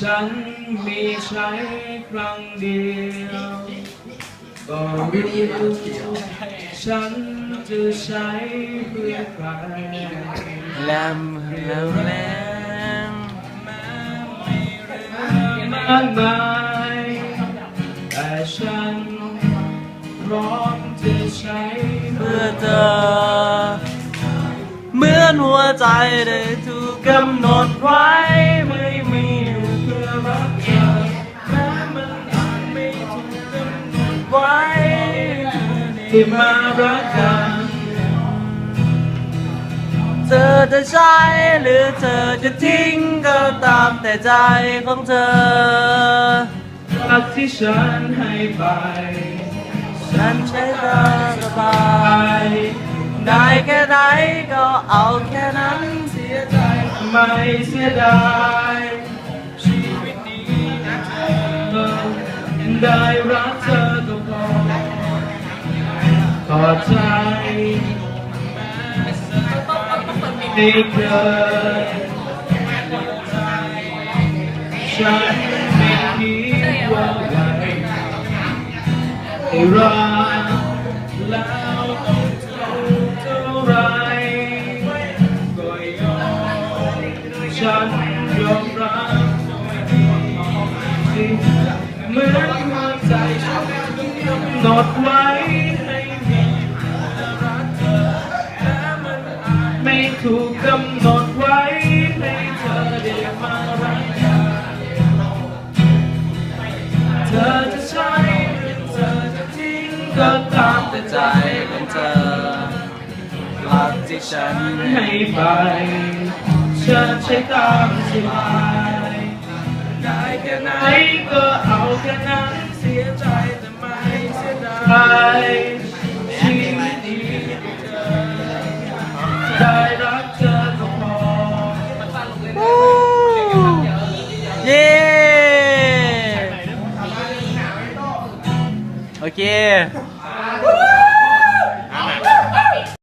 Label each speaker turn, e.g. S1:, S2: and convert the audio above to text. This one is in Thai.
S1: ฉันมีใช้ครั้งเดียวก็รู้ฉันจะใช้เพื่อใคร
S2: แลมแลมแลม
S1: มากมายแต่ฉันพร้อมจะใช้
S2: เพื่อเธอ เหมือนหัวใจได้ถูกกำหนดไว้
S1: ที่มารักกัน
S2: เธอจะใช้หรือเธอจะทิ้งก็ตามแต่ใจของเธอ
S1: รักที่ฉันให้ไป
S2: ฉันใช้ตาสบายได้แค่ไหนก็เอาแค่นั้นเสียใจ
S1: ไม่เสียดายชีวิตนี้นะเธอได้รักเธอก็พอ ขอใจไม่เคยฉันไม่คิดว่าไว้ให้รักแล้วต้องเท่าไรก็ยอมฉันยอมรับเหมือนหัวใจฉันกำหนดไว้ ถูกกำหนดไว้ให้เธอได้มารักกันเธอจะใช้หรือเธอจะทิ้งก็ตามแต่ใจ
S2: ของเธอรักที่ฉัน
S1: ให้ไปฉันใช้ตามสบาย
S2: ได้แค่ไหน
S1: ไหนก็เอาแค่นั้นเสียใจแต่ไม่เสียดายชีวิตนี้เธอได้
S2: โอเค